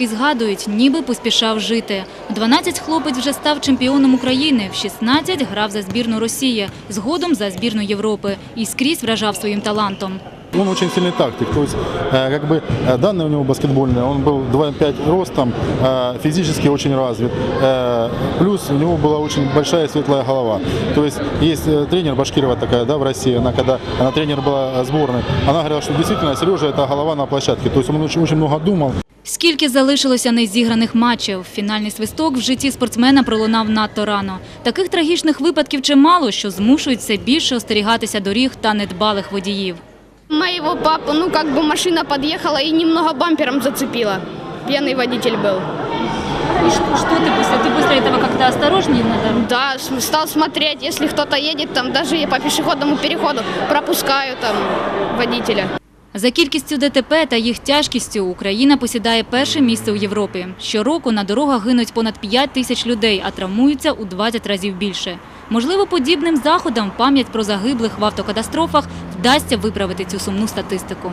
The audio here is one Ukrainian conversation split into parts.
І згадують, ніби поспішав жити. В 12 хлопець вже став чемпіоном України, в 16 грав за збірну Росії, згодом за збірну Європи і скрізь вражав своїм талантом. Он очень сильный тактик, то есть э, как бы э, данные у него баскетбольные, он был 2,5 ростом, э, физически очень развит, э, плюс у него была очень большая светлая голова. То есть есть э, тренер Башкирова такая, да, в России, она когда она тренер была э, сборной, она говорила, что действительно Сережа это голова на площадке, то есть он очень, очень много думал. Скільки залишилося незіграних матчів, фінальний свисток в житті спортсмена пролунав надто рано. Таких трагічних випадків чимало, що змушують все більше остерігатися доріг та недбалих водіїв. Моего папу, ну как бы машина подъехала и немного бампером зацепила. Пьяный водитель был. І що, ти після, ти після цього як-то осторожніше на Да, с- стал смотреть, если кто-то едет, там даже и по пешеходному переходу пропускаю там водителя. За кількістю ДТП та їх тяжкістю Україна посідає перше місце у Європі. Щороку на дорогах гинуть понад 5 тисяч людей, а травмуються у 20 разів більше. Можливо, подібним заходам пам'ять про загиблих в автокатастрофах вдасться виправити цю сумну статистику.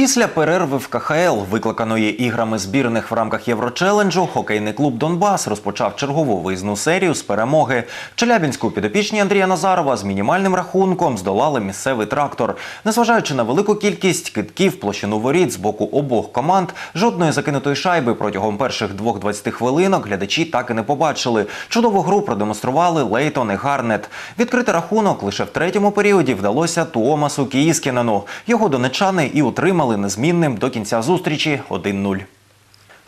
Після перерви в КХЛ, викликаної іграми збірних в рамках Єврочеленджу, хокейний клуб Донбас розпочав чергову виїзну серію з перемоги. Челябінську підопічні Андрія Назарова з мінімальним рахунком здолали місцевий трактор. Незважаючи на велику кількість китків площину воріт з боку обох команд, жодної закинутої шайби протягом перших двох 20 хвилинок глядачі так і не побачили. Чудову гру продемонстрували Лейтон і Гарнет. Відкрити рахунок лише в третьому періоді вдалося Туомасу Кіїскінену. Його донечани і утримали незмінним до кінця зустрічі 1-0.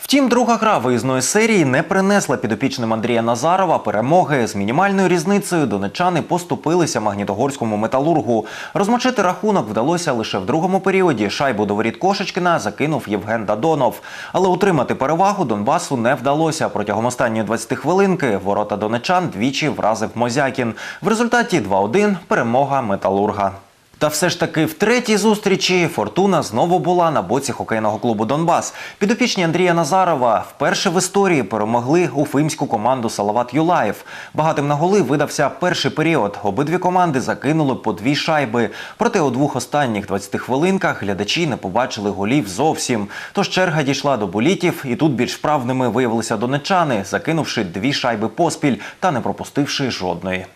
Втім, друга гра виїзної серії не принесла підопічним Андрія Назарова перемоги. З мінімальною різницею донечани поступилися магнітогорському металургу. Розмочити рахунок вдалося лише в другому періоді. Шайбу до воріт Кошечкина закинув Євген Дадонов. Але утримати перевагу Донбасу не вдалося. Протягом останньої 20 хвилинки ворота донечан двічі вразив Мозякін. В результаті 2-1 перемога металурга. Та все ж таки в третій зустрічі Фортуна знову була на боці хокейного клубу Донбас. Підопічні Андрія Назарова вперше в історії перемогли уфимську команду Салават Юлаєв. Багатим на голи видався перший період. Обидві команди закинули по дві шайби. Проте у двох останніх 20 хвилинках глядачі не побачили голів зовсім. Тож черга дійшла до болітів, і тут більш вправними виявилися донечани, закинувши дві шайби поспіль та не пропустивши жодної.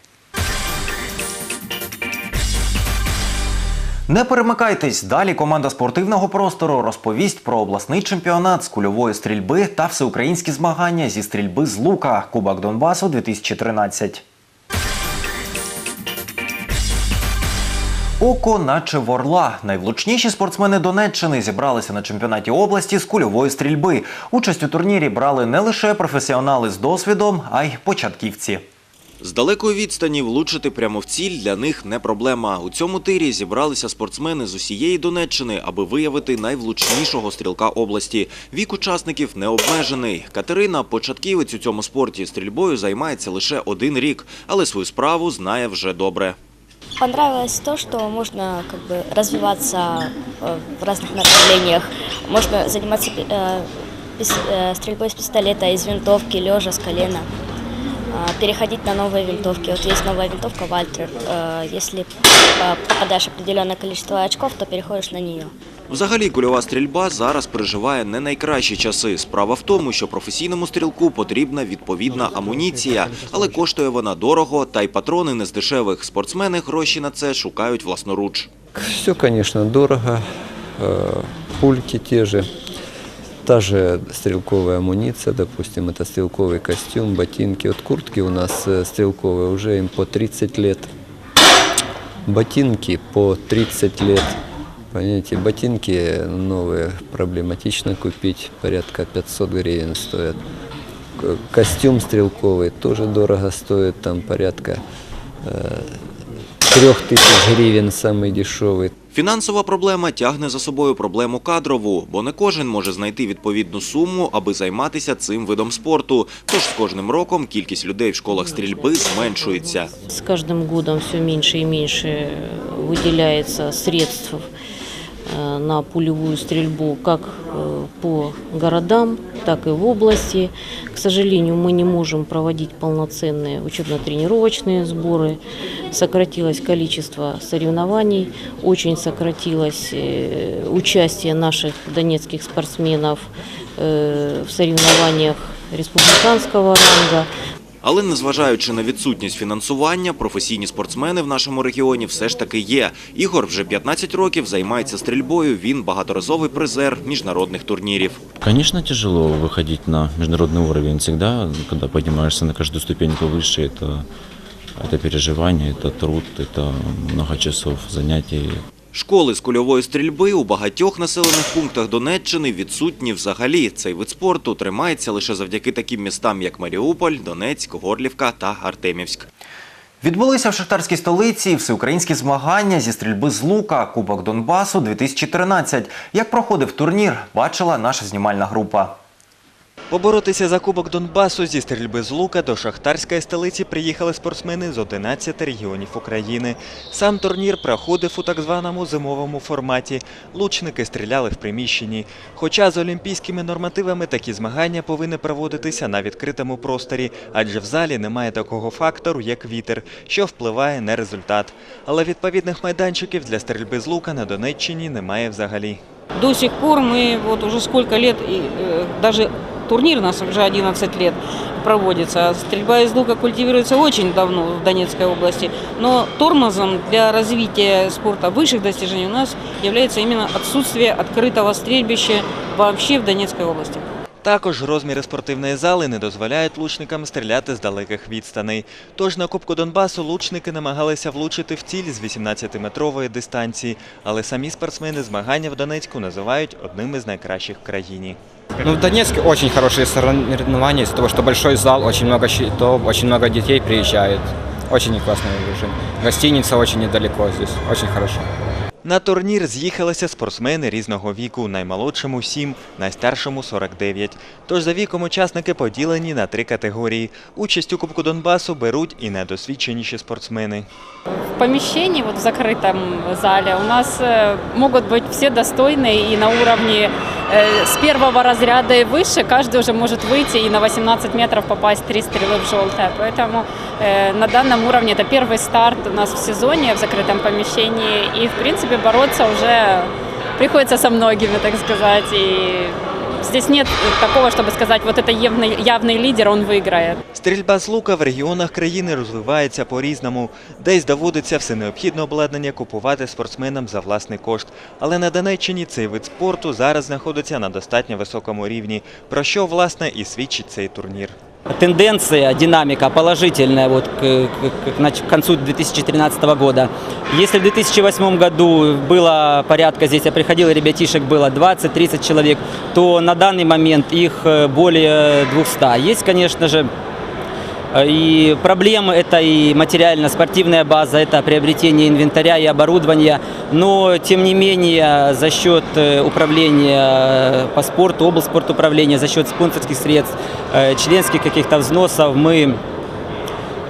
Не перемикайтесь. Далі команда спортивного простору розповість про обласний чемпіонат з кульової стрільби та всеукраїнські змагання зі стрільби з лука Кубок Донбасу 2013. Око, наче ворла. Найвлучніші спортсмени Донеччини зібралися на чемпіонаті області з кульової стрільби. Участь у турнірі брали не лише професіонали з досвідом, а й початківці. З далекої відстані влучити прямо в ціль для них не проблема. У цьому тирі зібралися спортсмени з усієї Донеччини, аби виявити найвлучнішого стрілка області. Вік учасників не обмежений. Катерина, початківець у цьому спорті, стрільбою займається лише один рік, але свою справу знає вже добре. Понравилось то, что можно как бы развиваться э, в разных направлениях. Можно заниматься э, пис- э, стрельбой из пистолета, из винтовки, лежа с колена. А, Переходить на новые винтовки. Вот есть новая винтовка Вальтер. Э, Если э, попадаешь определенное количество очков, то переходишь на нее. Взагалі, кульова стрільба зараз переживає не найкращі часи. Справа в тому, що професійному стрілку потрібна відповідна амуніція, але коштує вона дорого, та й патрони не з дешевих. Спортсмени гроші на це шукають власноруч. Все, конечно, дорого. Э, Пульки те же. Та же стрелковая амуниция, допустим, это стрелковый костюм, ботинки. Вот куртки у нас э, стрелковые, уже им по 30 лет. Ботинки по 30 лет. Понимаете, ботинки новые проблематично купить, порядка 500 гривен стоят. Костюм стрелковый тоже дорого стоит, там порядка э, 3000 гривен самый дешевый. Фінансова проблема тягне за собою проблему кадрову, бо не кожен може знайти відповідну суму, аби займатися цим видом спорту. Тож з кожним роком кількість людей в школах стрільби зменшується. С каждым годом все меньше и меньше выделяется средств э, на пулевую стрельбу как э, по городам, так и в области. К сожалению, мы не можем проводить полноценные учебно-тренировочные сборы. Сократилось количество соревнований, очень сократилось э, участие наших донецких спортсменов э, в соревнованиях республиканского ранга. Але незважаючи на відсутність фінансування, професійні спортсмени в нашому регіоні все ж таки є. Ігор вже 15 років займається стрільбою. Він багаторазовий призер міжнародних турнірів. Конечно, тяжело выходить на международный уровень всегда, когда поднимаешься на каждую ступеньку выше, это, это переживание, это труд, это много часов занятий. Школи з кульової стрільби у багатьох населених пунктах Донеччини відсутні взагалі. Цей вид спорту тримається лише завдяки таким містам, як Маріуполь, Донецьк, Горлівка та Артемівськ. Відбулися в шахтарській столиці всеукраїнські змагання зі стрільби з лука Кубок Донбасу 2013. Як проходив турнір, бачила наша знімальна група. Поборотися за Кубок Донбасу зі стрільби з лука до шахтарської столиці приїхали спортсмени з 11 регіонів України. Сам турнір проходив у так званому зимовому форматі. Лучники стріляли в приміщенні. Хоча з олімпійськими нормативами такі змагання повинні проводитися на відкритому просторі, адже в залі немає такого фактору, як вітер, що впливає на результат. Але відповідних майданчиків для стрільби з лука на Донеччині немає взагалі. До сих пор мы вот уже сколько лет, и, э, даже турнир у нас уже 11 лет проводится. Стрельба из лука культивируется очень давно в Донецкой области, но тормозом для развития спорта высших достижений у нас является именно отсутствие открытого стрельбища вообще в Донецкой области. Також розміри спортивної зали не дозволяють лучникам стріляти з далеких відстаней. Тож на Кубку Донбасу лучники намагалися влучити в ціль з 18-метрової дистанції, але самі спортсмени змагання в Донецьку називають одним із найкращих в країні. Ну, в Донецке очень хорошие соревнования из-за того, что большой зал, очень много щитов, очень много детей приезжает. Очень классный режим. Гостиница очень недалеко здесь, очень хорошо. На турнір з'їхалися спортсмени різного віку, наймолодшому 7, найстаршому 49. Тож за віком учасники поділені на три категорії. Участь у Кубку Донбасу беруть і недосвідченіші спортсмени. В помещении, вот в закрытом зале, у нас э, могут быть все достойные и на уровне э, с первого разряда и выше. Каждый уже может выйти и на 18 метров попасть три стрелы в желтое. Поэтому э, на данном уровне это первый старт у нас в сезоне в закрытом помещении. И, в принципе, бороться уже приходится со многими, так сказать. И здесь нет такого, чтобы сказать, вот это явный, явный лидер, он выиграет. Стрільба з лука в регіонах країни розвивається по-різному. Десь доводиться все необхідне обладнання купувати спортсменам за власний кошт. Але на Донеччині цей вид спорту зараз знаходиться на достатньо високому рівні, про що, власне, і свідчить цей турнір. тенденция, динамика положительная вот к, к- к нач- к концу 2013 года. Если в 2008 году было порядка, здесь я приходил, ребятишек было 20-30 человек, то на данный момент их э, более 200. Есть, конечно же, э, и проблемы это и материально-спортивная база, это приобретение инвентаря и оборудования. Но, тем не менее, за счет э, управления э, по спорту, облспортуправления, за счет спонсорских средств, э, членских каких-то взносов мы э,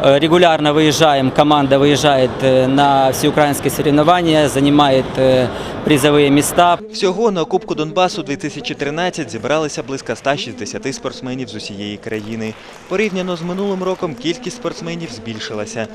регулярно выезжаем, команда выезжает э, на всеукраинские соревнования, занимает э, призовые места. Всього на Кубку Донбасу 2013 зібралися близько 160 спортсменів з усієї країни. Порівняно з минулим роком кількість спортсменів збільшилася.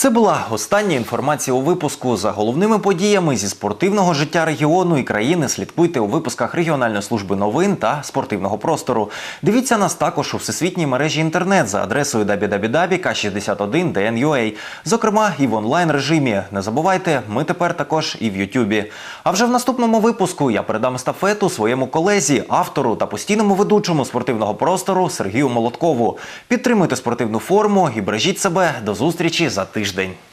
Це була остання інформація у випуску. За головними подіями зі спортивного життя регіону і країни слідкуйте у випусках регіональної служби новин та спортивного простору. Дивіться нас також у всесвітній мережі інтернет за адресою www.k61.dn.ua, зокрема і в онлайн режимі. Не забувайте, ми тепер також і в Ютубі. А вже в наступному випуску я передам естафету своєму колезі, автору та постійному ведучому спортивного простору Сергію Молоткову. Підтримуйте спортивну форму і бережіть себе. До зустрічі за тиждень. desdenho.